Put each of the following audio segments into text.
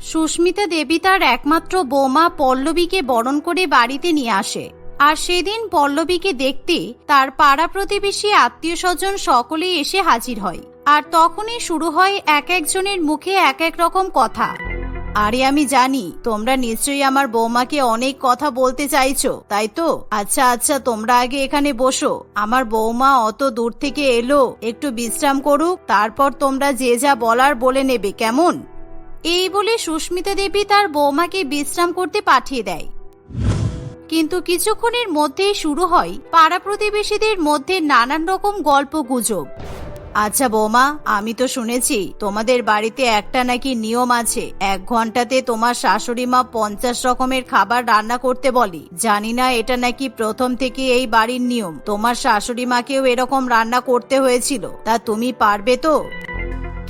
সুস্মিতা দেবী তার একমাত্র বৌমা পল্লবীকে বরণ করে বাড়িতে নিয়ে আসে। আর সেদিন পল্লবীকে দেখতে তার পাড়া প্রতিবেশী আত্মীয় স্বজন সকলেই এসে হাজির হয়। আর তখনই শুরু হয় এক একজনের মুখে এক এক রকম কথা। আরে আমি জানি, তোমরা নিশ্চয়ই আমার বৌমাকে অনেক কথা বলতে চাইছো, তাই তো? আচ্ছা আচ্ছা তোমরা আগে এখানে বসো। আমার বৌমা অত দূর থেকে এলো, একটু বিশ্রাম করুক, তারপর তোমরা যে যা বলার বলে নেবে, কেমন? এই বলে সুস্মিতা দেবী তার বৌমাকে বিশ্রাম করতে পাঠিয়ে দেয়। কিন্তু কিছুক্ষণের মধ্যেই শুরু হয় পাড়া প্রতিবেশীদের মধ্যে নানান রকম গল্প গুজব। আচ্ছা বৌমা, আমি তো শুনেছি তোমাদের বাড়িতে একটা নাকি নিয়ম আছে, এক ঘন্টাতে তোমার শাশুড়ি মা পঞ্চাশ রকমের খাবার রান্না করতে বলে। জানি না এটা নাকি প্রথম থেকে এই বাড়ির নিয়ম, তোমার শাশুড়ি মাকেও এরকম রান্না করতে হয়েছিল। তা তুমি পারবে তো?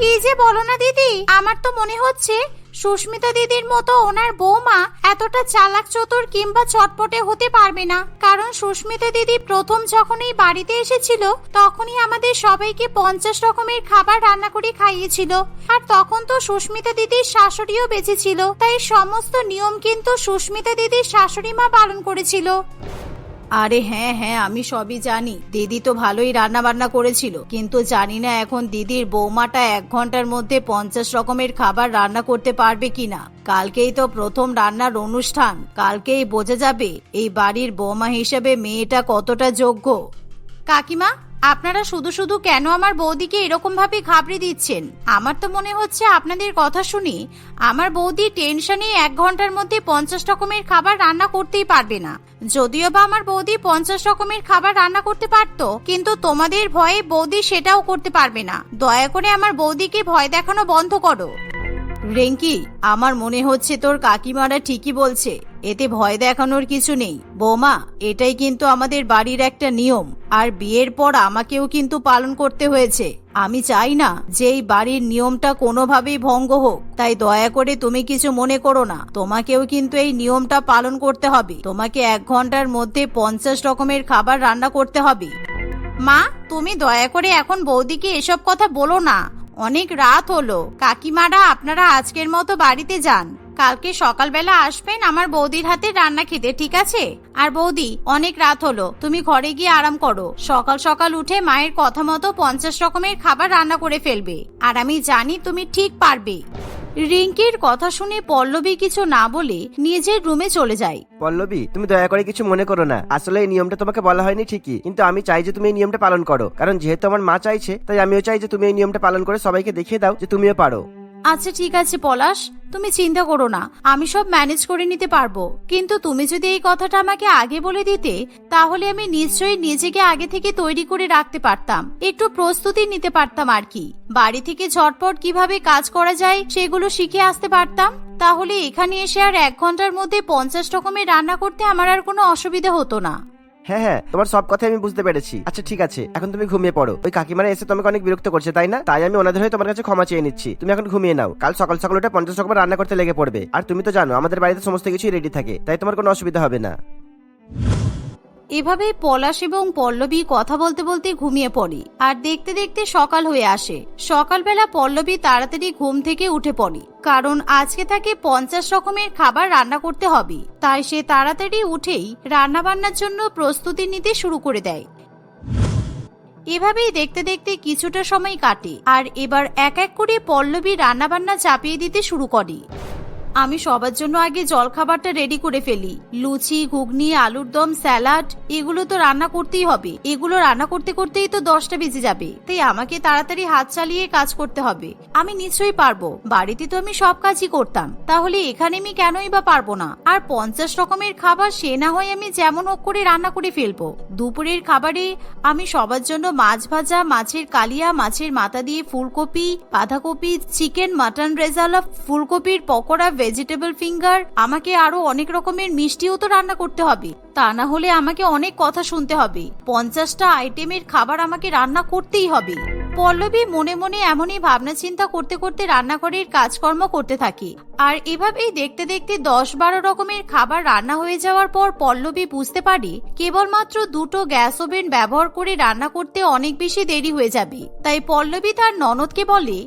কি যে বলো না দিদি? আমার তো মনে হচ্ছে সুস্মিতা দিদির মতো ওনার বৌমা এতটা চালাক চতুর কিংবা চটপটে হতে পারবে না। কারণ সুস্মিতা দিদি প্রথম যখন এই বাড়িতে এসেছিল, তখনই আমাদের সবাইকে পঞ্চাশ রকমের খাবার রান্না করে খাইয়েছিল। আর তখন তো সুস্মিতা দিদির শাশুড়িও বেঁচে ছিল। তাই সমস্ত নিয়ম কিন্তু সুস্মিতা দিদির শাশুড়ি মা পালন করেছিল। আরে হ্যাঁ হ্যাঁ আমি সবই জানি। দিদি তো ভালোই রান্না বান্না করেছিল, কিন্তু জানি না এখন দিদির বৌমাটা এক ঘণ্টার মধ্যে পঞ্চাশ রকমের খাবার রান্না করতে পারবে কিনা। কালকেই তো প্রথম রান্নার অনুষ্ঠান, কালকেই বোঝা যাবে এই বাড়ির বৌমা হিসেবে মেয়েটা কতটা যোগ্য। কাকিমা আপনারা শুধু শুধু কেন আমার বৌদিকে এরকম ভাবে ঘাবড়ে দিচ্ছেন? আমার তো মনে হচ্ছে আপনাদের কথা শুনি আমার বৌদি টেনশনে এক ঘণ্টার মধ্যে পঞ্চাশ রকমের খাবার রান্না করতেই পারবে না। যদিও বা আমার বৌদি পঞ্চাশ রকমের খাবার রান্না করতে পারতো, কিন্তু তোমাদের ভয়ে বৌদি সেটাও করতে পারবে না। দয়া করে আমার বৌদিকে ভয় দেখানো বন্ধ করো। রেঙ্কি, আমার মনে হচ্ছে তোর কাকিমারা ঠিকই বলছে। এতে ভয় দেখানোর কিছু নেই। বৌমা, এটাই কিন্তু আমাদের বাড়ির একটা নিয়ম। আর বিয়ের পর আমাকেও কিন্তু পালন করতে হয়েছে। আমি চাই না যে এই বাড়ির নিয়মটা কোনোভাবেই ভঙ্গ হোক। তাই দয়া করে তুমি কিছু মনে করো না। তোমাকেও কিন্তু এই নিয়মটা পালন করতে হবে। তোমাকে এক ঘণ্টার মধ্যে পঞ্চাশ রকমের খাবার রান্না করতে হবে। মা, তুমি দয়া করে এখন বৌদিকে এসব কথা বলো না। অনেক রাত হলো। কাকিমারা, আপনারা আজকের মতো বাড়িতে যান। কালকে সকালবেলা আসবেন আমার বৌদির হাতে রান্না খেতে, ঠিক আছে? আর বৌদি, অনেক রাত হলো, তুমি ঘরে গিয়ে আরাম করো। সকাল সকাল উঠে মায়ের কথা মতো পঞ্চাশ রকমের খাবার রান্না করে ফেলবে। আর আমি জানি তুমি ঠিক পারবে। রিঙ্কির কথা শুনে পল্লবী কিছু না বলে নিজের রুমে চলে যায়। পল্লবী, তুমি দয়া করে কিছু মনে করো না। আসলে এই নিয়মটা তোমাকে বলা হয়নি ঠিকই। কিন্তু আমি চাই যে তুমি এই নিয়মটা পালন করো। কারণ যেহেতু আমার মা চাইছে, তাই আমিও চাই যে তুমি এই নিয়মটা পালন করে সবাইকে দেখিয়ে দাও যে তুমিও পারো। আচ্ছা ঠিক আছে, পলাশ। তুমি চিন্তা করো না। আমি সব ম্যানেজ করে নিতে পারব। কিন্তু তুমি যদি এই কথাটা আমাকে আগে বলে দিতে, তাহলে আমি নিশ্চয়ই নিজেকে আগে থেকে তৈরি করে রাখতে পারতাম। একটু প্রস্তুতি নিতে পারতাম আর কি। বাড়ি থেকে ঝটপট কীভাবে কাজ করা যায়, সেগুলো শিখে আসতে পারতাম। তাহলে এখানে এসে আর এক ঘণ্টার মধ্যে পঞ্চাশ রকমের রান্না করতে আমার আর কোনো অসুবিধা হতো না। হ্যাঁ হ্যাঁ তোমার সব কথা আমি বুঝতে পেরেছি। আচ্ছা ঠিক আছে, এখন তুমি ঘুমিয়ে পড়ো। ওই কাকিমারা এসে তোমাকে অনেক বিরক্ত করছে, তাই না? তাই আমি ওনাদের হয়ে তোমার কাছে ক্ষমা চেয়ে নিচ্ছি। তুমি এখন ঘুমিয়ে নাও। কাল সকাল সকাল ওটা পঞ্চাশ রকমের রান্না করতে লেগে পড়বে। আর তুমি তো জানো, আমাদের বাড়িতে সমস্ত কিছুই রেডি থাকে, তাই তোমার কোনো অসুবিধা হবে না। এভাবে পলাশ এবং পল্লবী কথা বলতে বলতে ঘুমিয়ে পড়ে। আর দেখতে দেখতে সকাল হয়ে আসে। সকালবেলা পল্লবী তাড়াতাড়ি ঘুম থেকে উঠে পড়ে। কারণ আজকে তাকে পঞ্চাশ রকমের খাবার রান্না করতে হবে। তাই সে তাড়াতাড়ি উঠেই রান্না বান্নার জন্য প্রস্তুতি নিতে শুরু করে দেয়। এভাবেই দেখতে দেখতে কিছুটা সময় কাটে। আর এবার এক এক করে পল্লবী রান্নাবান্না চাপিয়ে দিতে শুরু করে। আমি সবার জন্য আগে জলখাবারটা রেডি করে ফেলি। লুচি, ঘুগনি, আলুর দম, স্যালাড, এগুলো তো রান্না করতেই হবে। এগুলো রান্না করতে করতেই তো দশটা বেজে যাবে। তাই আমাকে তাড়াতাড়ি হাত চালিয়ে কাজ করতে হবে। আমি নিশ্চয়ই পারব। বাড়িতে তো আমি সব কাজই করতাম। তাহলে এখানে আমি কেনই বা পারব না? আর পঞ্চাশ রকমের খাবার সে না হয় আমি যেমন হোক করে রান্না করে ফেলব। দুপুরের খাবারে আমি সবার জন্য মাছ ভাজা, মাছের কালিয়া, মাছের মাথা দিয়ে ফুলকপি, বাঁধাকপি, চিকেন, মাটন রেজালা, ফুলকপির পকোড়া ভেজিটেবল ফিঙ্গার আমাকে আরও অনেক রকমের মিষ্টিও তো রান্না করতে হবে। তা না হলে আমাকে অনেক কথা শুনতে হবে। পঞ্চাশটা আইটেমের খাবার আমাকে রান্না করতেই হবে। পল্লবী মনে মনে এমনই ভাবনা চিন্তা করতে করতে রান্নাঘরের কাজকর্ম করতে থাকে। আর এভাবেই দেখতে দেখতে দশ বারো রকমের খাবার রান্না হয়ে যাওয়ার পর পল্লবী বুঝতে পারে, কেবলমাত্র দুটো গ্যাস ওভেন ব্যবহার করে রান্না করতে অনেক বেশি দেরি হয়ে যাবে। তাই পল্লবী তার ননদকে বলে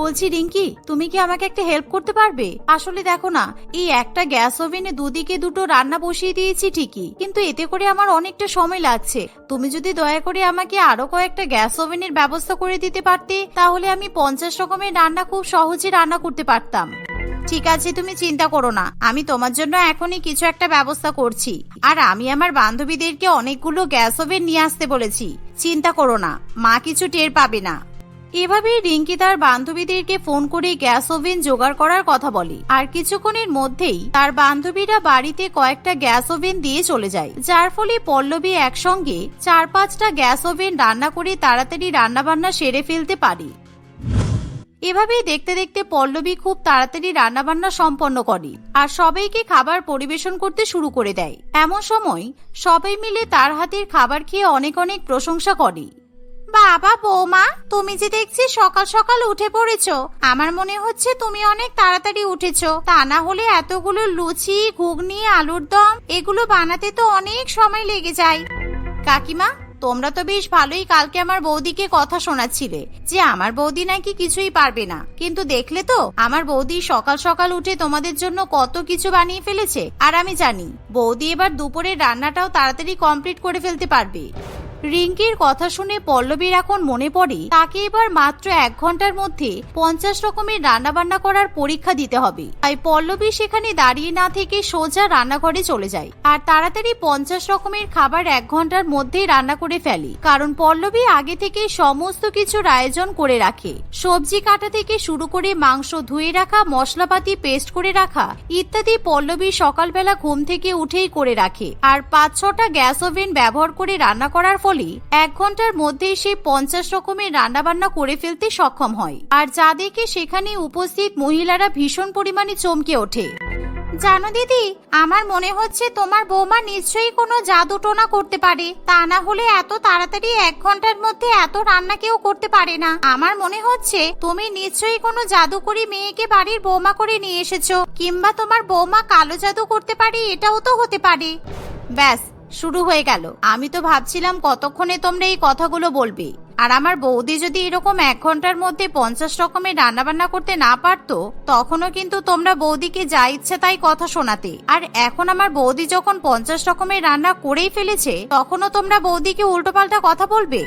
বলছি, রিঙ্কি, তুমি কি আমাকে একটা হেল্প করতে পারবে? আসলে দেখো না, এই একটা গ্যাস ওভেনে দুদিকে দুটো রান্না বসিয়ে দিয়েছি ঠিকই, কিন্তু এতে করে আমার অনেকটা সময় লাগছে। তুমি যদি দয়া করে আমাকে আরও কয়েকটা গ্যাস ওভেনের ব্যবস্থা করে দিতে পারতে, তাহলে আমি পঞ্চাশ রকমের রান্না খুব সহজে রান্না করতে পারতাম। ঠিক আছে, তুমি চিন্তা করো না, আমি তোমার জন্য এখনই কিছু একটা ব্যবস্থা করছি। আর আমি আমার বান্ধবীদেরকে অনেকগুলো গ্যাস ওভেন নিয়ে আসতে বলেছি, চিন্তা করো না, মা কিছু টের পাবে না। এভাবেই রিঙ্কি তার বান্ধবীদেরকে ফোন করে গ্যাস ওভেন জোগাড় করার কথা বলে। আর কিছুক্ষণের মধ্যেই তার বান্ধবীরা বাড়িতে কয়েকটা গ্যাস ওভেন দিয়ে চলে যায়। যার ফলে পল্লবী একসঙ্গে চার পাঁচটা গ্যাস ওভেন রান্না করে তাড়াতাড়ি রান্নাবান্না সেরে ফেলতে পারে। এভাবেই দেখতে দেখতে পল্লবী খুব তাড়াতাড়ি রান্নাবান্না সম্পন্ন করে আর সবাইকে খাবার পরিবেশন করতে শুরু করে দেয়। এমন সময় সবাই মিলে তার হাতের খাবার খেয়ে অনেক অনেক প্রশংসা করে। বাবা, বৌমা, তুমি যে দেখছি সকাল সকাল উঠে পড়েছো, আমার মনে হচ্ছে তুমি অনেক তাড়াতাড়ি উঠেছো। তা না হলে এতগুলো লুচি, ঘুগনি, আলুর দম, এগুলো বানাতে তো অনেক সময় লেগে যায়। কাকিমা, তোমরা তো বেশ ভালোই কালকে আমার বৌদিকে কথা শোনাচ্ছিলে, যে আমার বৌদি নাকি কিছুই পারবে না। কিন্তু দেখলে তো, আমার বৌদি সকাল সকাল উঠে তোমাদের জন্য কত কিছু বানিয়ে ফেলেছে, আর আমি জানি, বৌদি এবার দুপুরের রান্নাটাও তাড়াতাড়ি কমপ্লিট করে ফেলতে পারবে। রিঙ্কির কথা শুনে পল্লবীর এখন মনে পড়ে, তাকে এবার মাত্র এক ঘণ্টার মধ্যে পঞ্চাশ রকমের রান্না বান্না করার পরীক্ষা দিতে হবে। তাই পল্লবী সেখানে দাঁড়িয়ে না থেকে সোজা রান্নাঘরে চলে যায়। আর তাড়াতাড়ি পঞ্চাশ রকমের খাবার এক ঘণ্টার মধ্যেই রান্না করে ফেলে। কারণ পল্লবী আগে থেকে সমস্ত কিছুর আয়োজন করে রাখে। সবজি কাটা থেকে শুরু করে মাংস ধুয়ে রাখা, মশলাপাতি পেস্ট করে রাখা ইত্যাদি পল্লবী সকালবেলা ঘুম থেকে উঠেই করে রাখে। আর পাঁচ ছটা গ্যাস ওভেন ব্যবহার করে রান্না করার ফলে এক ঘণ্টার মধ্যেই সে পঞ্চাশ রকমের রান্না বান্না করে ফেলতে সক্ষম হয়। আর যা দেখে সেখানে উপস্থিত মহিলারা ভীষণ পরিমাণে চমকে ওঠে। জানো দিদি, আমার মনে হচ্ছে তোমার বৌমা নিশ্চয়ই কোনো জাদু টোনা করতে পারে। তা না হলে এত তাড়াতাড়ি এক ঘণ্টার মধ্যে এত রান্না কেউ করতে পারে না। আমার মনে হচ্ছে তুমি নিশ্চয়ই কোনো জাদুকরি মেয়েকে বাড়ির বৌমা করে নিয়ে এসেছ, কিংবা তোমার বৌমা কালো জাদু করতে পারে, এটাও তো হতে পারে। ব্যাস শুরু হয়ে গেল। আমি তো ভাবছিলাম কতক্ষণে তোমরা এই কথাগুলো বলবে। আর আমার বৌদি যদি এরকম এক ঘণ্টার মধ্যে পঞ্চাশ রকমের রান্না বান্না করতে না পারতো, তখনও কিন্তু তোমরা বৌদিকে যা ইচ্ছে তাই কথা শোনাতে। আর এখন আমার বৌদি যখন পঞ্চাশ রকমের রান্না করেই ফেলেছে, তখনও তোমরা বৌদিকে উল্টোপাল্টা কথা বলবে?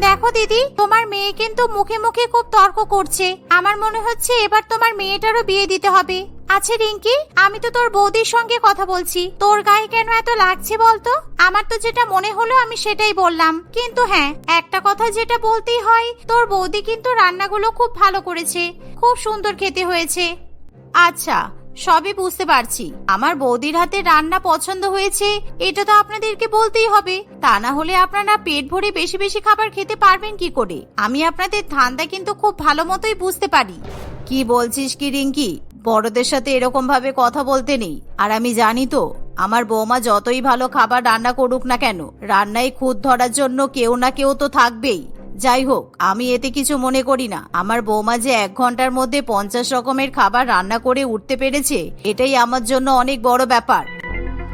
দেখো দিদি, তোমার মেয়ে কিন্তু মুখে মুখে খুব তর্ক করছে। আমার মনে হচ্ছে এবার তোমার মেয়েটারও বিয়ে দিতে হবে। আচ্ছা রিঙ্কি, আমি তো তোর বৌদির সঙ্গে কথা বলছি। তোর গায়ে কেন এত লাগছে বলতো? আমার তো যেটা মনে হলো আমি সেটাই বললাম। কিন্তু হ্যাঁ একটা কথা যেটা বলতেই হয়, তোর বৌদি কিন্তু রান্নাগুলো খুব ভালো করেছে। খুব সুন্দর খেতে হয়েছে। আচ্ছা সবই বুঝতে পারছি। আমার বৌদির হাতে রান্না পছন্দ হয়েছে, এটা তো আপনাদেরকে বলতেই হবে। তা না হলে আপনারা পেট ভরে বেশি বেশি খাবার খেতে পারবেন কি করে? আমি আপনাদের ধান্দা কিন্তু খুব ভালো মতোই বুঝতে পারি। কি বলছিস কি, রিঙ্কি? বড়দের সাথে এরকম ভাবে কথা বলতে নেই। আর আমি জানি তো, আমার বৌমা যতই ভালো খাবার রান্না করুক না কেন, রান্নায় খুদ ধরার জন্য কেউ না কেউ তো থাকবেই। যাই হোক, আমি এতে কিছু মনে করি না। আমার বৌমা যে এক ঘণ্টার মধ্যে পঞ্চাশ রকমের খাবার রান্না করে উঠতে পেরেছে, এটাই আমার জন্য অনেক বড় ব্যাপার।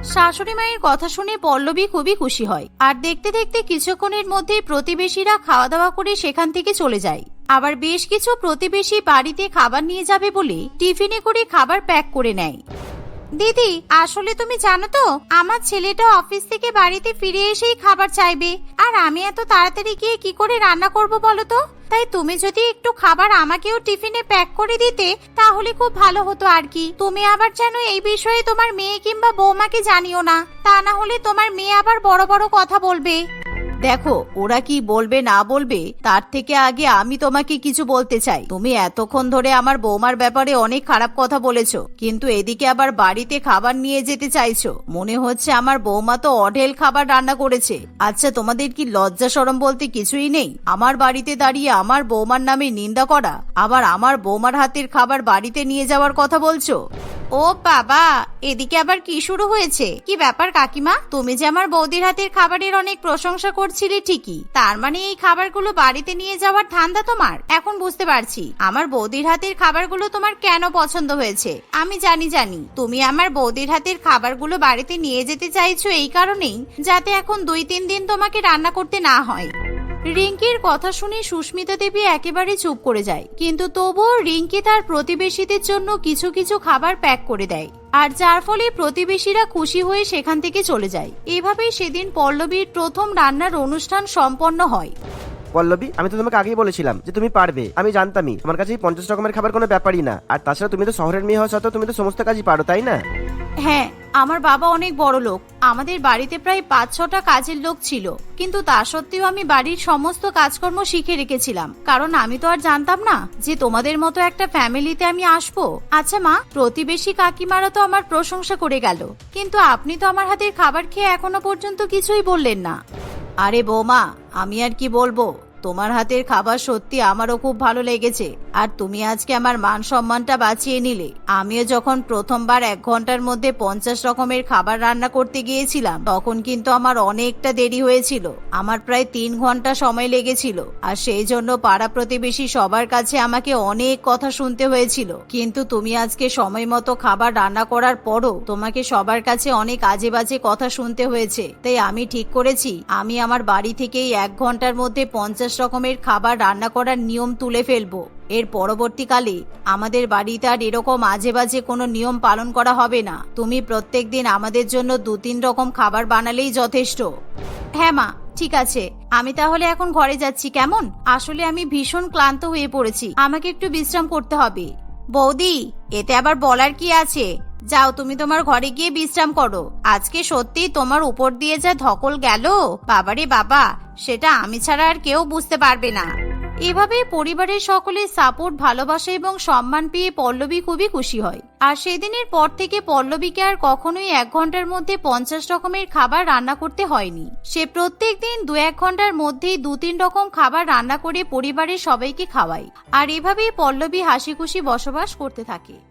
শাশুড়ি মায়ের কথা শুনে পল্লবী খুবই খুশি হয়। আর দেখতে দেখতে কিছুক্ষণের মধ্যে প্রতিবেশীরা খাওয়া দাওয়া করে সেখান থেকে চলে যায়। আবার বেশ কিছু প্রতিবেশী বাড়িতে খাবার নিয়ে যাবে বলে টিফিনে করে খাবার প্যাক করে নেয়। দিদি, আসলে তুমি জানো তো, আমার ছেলেটা অফিস থেকে বাড়িতে ফিরে এসেই খাবার চাইবে। আর আমি এত তাড়াতাড়ি গিয়ে কি করে রান্না করব বলো তো? তাই তুমি যদি একটু খাবার আমাকেও টিফিনে প্যাক করে দিতে, তাহলে খুব ভালো হতো আর কি। তুমি আবার যেন এই বিষয়ে তোমার মেয়ে কিংবা বৌমাকে জানিও না। তা না হলে তোমার মেয়ে আবার বড় বড় কথা বলবে। দেখো, ওরা কি বলবে, না বলবে, তার থেকে আগে আমি তোমাকে কিছু বলতে চাই। তুমি এতক্ষণ ধরে আমার বৌমার ব্যাপারে অনেক খারাপ কথা বলেছ, কিন্তু এদিকে আবার বাড়িতে খাবার নিয়ে যেতে চাইছো। মনে হচ্ছে আমার বৌমা তো অঢেল খাবার রান্না করেছে। আচ্ছা তোমাদের কি লজ্জা সরম বলতে কিছুই নেই? আমার বাড়িতে দাঁড়িয়ে আমার বৌমার নামে নিন্দা করা, আবার আমার বৌমার হাতের খাবার বাড়িতে নিয়ে যাওয়ার কথা বলছো? ও বাবা, এদিকে আবার কি শুরু হয়েছে? কি ব্যাপার কাকিমা? তুমি যে আমার বৌদির হাতের খাবারের অনেক প্রশংসা করছিলে ঠিকই। তার মানে এই খাবারগুলো বাড়িতে নিয়ে যাওয়ার ধান্দা তোমার? এখন বুঝতে পারছি। আমার বৌদির হাতের খাবারগুলো তোমার কেন পছন্দ হয়েছে? আমি জানি জানি। তুমি আমার বৌদির হাতের খাবারগুলো বাড়িতে নিয়ে যেতে চাইছো এই কারণেই, যাতে এখন দুই তিন দিন তোমাকে রান্না করতে না হয়। রিঙ্কির কথা শুনে সুস্মিতা দেবী একেবারে চুপ করে যায়। কিন্তু তবুও রিঙ্কি তার প্রতিবেশীদের জন্য কিছু কিছু খাবার প্যাক করে দেয়। আর যার ফলে প্রতিবেশীরা খুশি হয়ে সেখান থেকে চলে যায়। এভাবেই সেদিন পল্লবীর প্রথম রান্নার অনুষ্ঠান সম্পন্ন হয়। পল্লবী আমি তো তোমাকে আগেই বলেছিলাম যে তুমি পারবে। আমি জানতামই তোমার কাছে পঞ্চাশ রকমের খাবার কোনো ব্যাপারই না। আর তাছাড়া তুমি তো শহরের মেয়ে হওয়া সত্ত্বেও তুমি তো সমস্ত কাজই পারো তাই না? হ্যাঁ আমার বাবা অনেক বড় লোক। আমাদের বাড়িতে প্রায় পাঁচ, ছটা কাজের লোক ছিল। কিন্তু তা সত্ত্বেও আমি বাড়ির সমস্ত কাজকর্ম শিখে রেখেছিলাম। কারণ আমি তো আর জানতাম না যে তোমাদের মতো একটা ফ্যামিলিতে আমি আসব। আচ্ছা মা, প্রতিবেশী কাকিমারা তো আমার প্রশংসা করে গেল। কিন্তু আপনি তো আমার হাতের খাবার খেয়ে এখনও পর্যন্ত কিছুই বললেন না। আরে বৌমা, আমি আর কি বলব? তোমার হাতের খাবার সত্যি আমারও খুব ভালো লেগেছে। আর তুমি আজকে আমার মান সম্মানটা বাঁচিয়ে নিলে। আমিও যখন প্রথমবার এক ঘণ্টার মধ্যে পঞ্চাশ রকমের খাবার রান্না করতে গিয়েছিলাম, তখন কিন্তু আমার অনেকটা দেরি হয়েছিল। আমার প্রায় তিন ঘণ্টা সময় লেগেছিল। আর সেই জন্য পাড়া প্রতিবেশী সবার কাছে আমাকে অনেক কথা শুনতে হয়েছিল। কিন্তু তুমি আজকে সময় মতো খাবার রান্না করার পরও তোমাকে সবার কাছে অনেক আজে বাজে কথা শুনতে হয়েছে। তাই আমি ঠিক করেছি, আমি আমার বাড়ি থেকেই এক ঘণ্টার মধ্যে পঞ্চাশ রকমের খাবার রান্না করার নিয়ম তুলে ফেলব। এর পরবর্তীকালে আমাদের বাড়িতে আর এরকম আজে বাজে কোনো নিয়ম পালন করা হবে না। তুমি প্রত্যেক দিন আমাদের জন্য দু তিন রকম খাবার বানালেই যথেষ্ট। হ্যাঁ মা, ঠিক আছে। আমি তাহলে এখন ঘরে যাচ্ছি, কেমন? আসলে আমি ভীষণ ক্লান্ত হয়ে পড়েছি। আমাকে একটু বিশ্রাম করতে হবে। বৌদি, এতে আবার বলার কি আছে? যাও, তুমি তোমার ঘরে গিয়ে বিশ্রাম করো। আজকে সত্যি তোমার উপর দিয়ে যা ধকল গেল, বাবারে বাবা, সেটা আমি ছাড়া আর কেউ বুঝতে পারবে না। এভাবে পরিবারের সকলের সাপোর্ট, ভালোবাসা এবং সম্মান পেয়ে পল্লবী খুবই খুশি হয়। আর সেদিনের পর থেকে পল্লবীকে আর কখনোই এক ঘণ্টার মধ্যে পঞ্চাশ রকমের খাবার রান্না করতে হয়নি। সে প্রত্যেক দিন দু এক ঘণ্টার মধ্যেই দু তিন রকম খাবার রান্না করে পরিবারের সবাইকে খাওয়ায়। আর এভাবেই পল্লবী হাসি খুশি বসবাস করতে থাকে।